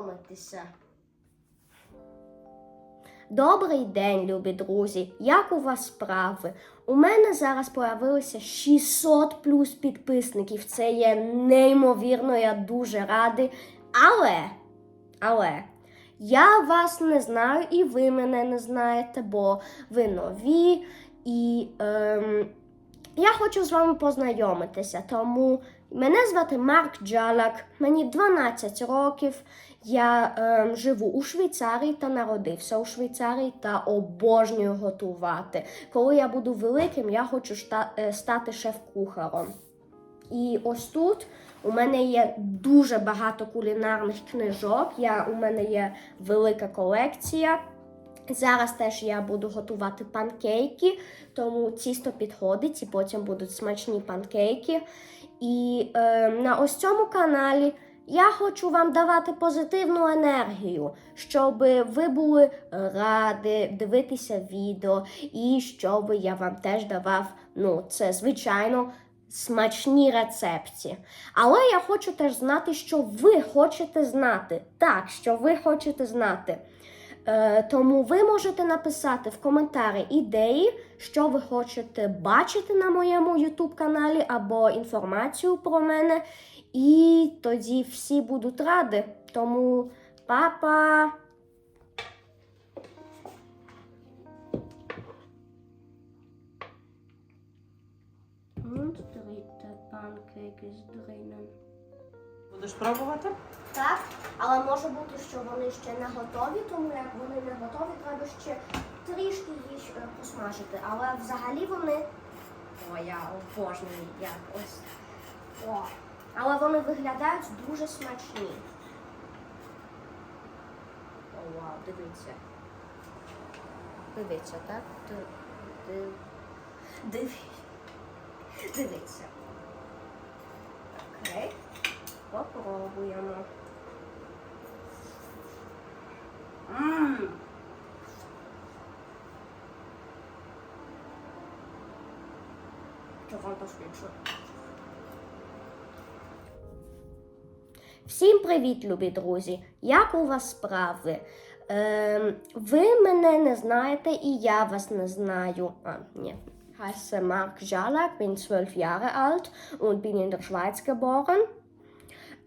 знайомитися. Добрий день, любі друзі! Як у вас справи? У мене зараз появилося 600 плюс підписників. Це є неймовірно, я дуже радий. Але, але, я вас не знаю, і ви мене не знаєте, бо ви нові. І ем, я хочу з вами познайомитися. Тому мене звати Марк Джалак, мені 12 років. Я ем, живу у Швейцарії та народився у Швейцарії та обожнюю готувати. Коли я буду великим, я хочу шта- е, стати шеф-кухаром. І ось тут у мене є дуже багато кулінарних книжок. Я, у мене є велика колекція. Зараз теж я буду готувати панкейки, тому тісто підходить і потім будуть смачні панкейки. І е, на ось цьому каналі я хочу вам давати позитивну енергію, щоб ви були раді дивитися відео, і щоб я вам теж давав, ну, це звичайно. Смачні рецепти. Але я хочу теж знати, що ви хочете знати. Так, що ви хочете знати. Е, тому ви можете написати в коментарі ідеї, що ви хочете бачити на моєму YouTube каналі або інформацію про мене. І тоді всі будуть раді. Тому па-па! Und dritte Pancake is drinnen. Будеш пробувати? Так, але може бути, що вони ще не готові, тому як вони не готові, треба ще трішки їх е, посмажити. Але взагалі вони. О, я обожнюю як ось. О. Але вони виглядають дуже смачні. О, вау, дивіться. Дивіться, так? Ди- ди- Дивіться. Дивіться. Попробуємо. Посвідчу? Всім привіт, любі друзі! Як у вас справи? Ем, ви мене не знаєте і я вас не знаю. А, ні. Heiße Mark Jalak, bin 12 Jahre alt und bin in der Schweiz geboren.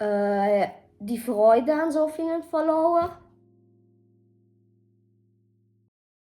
Äh, die Freude an so vielen Follower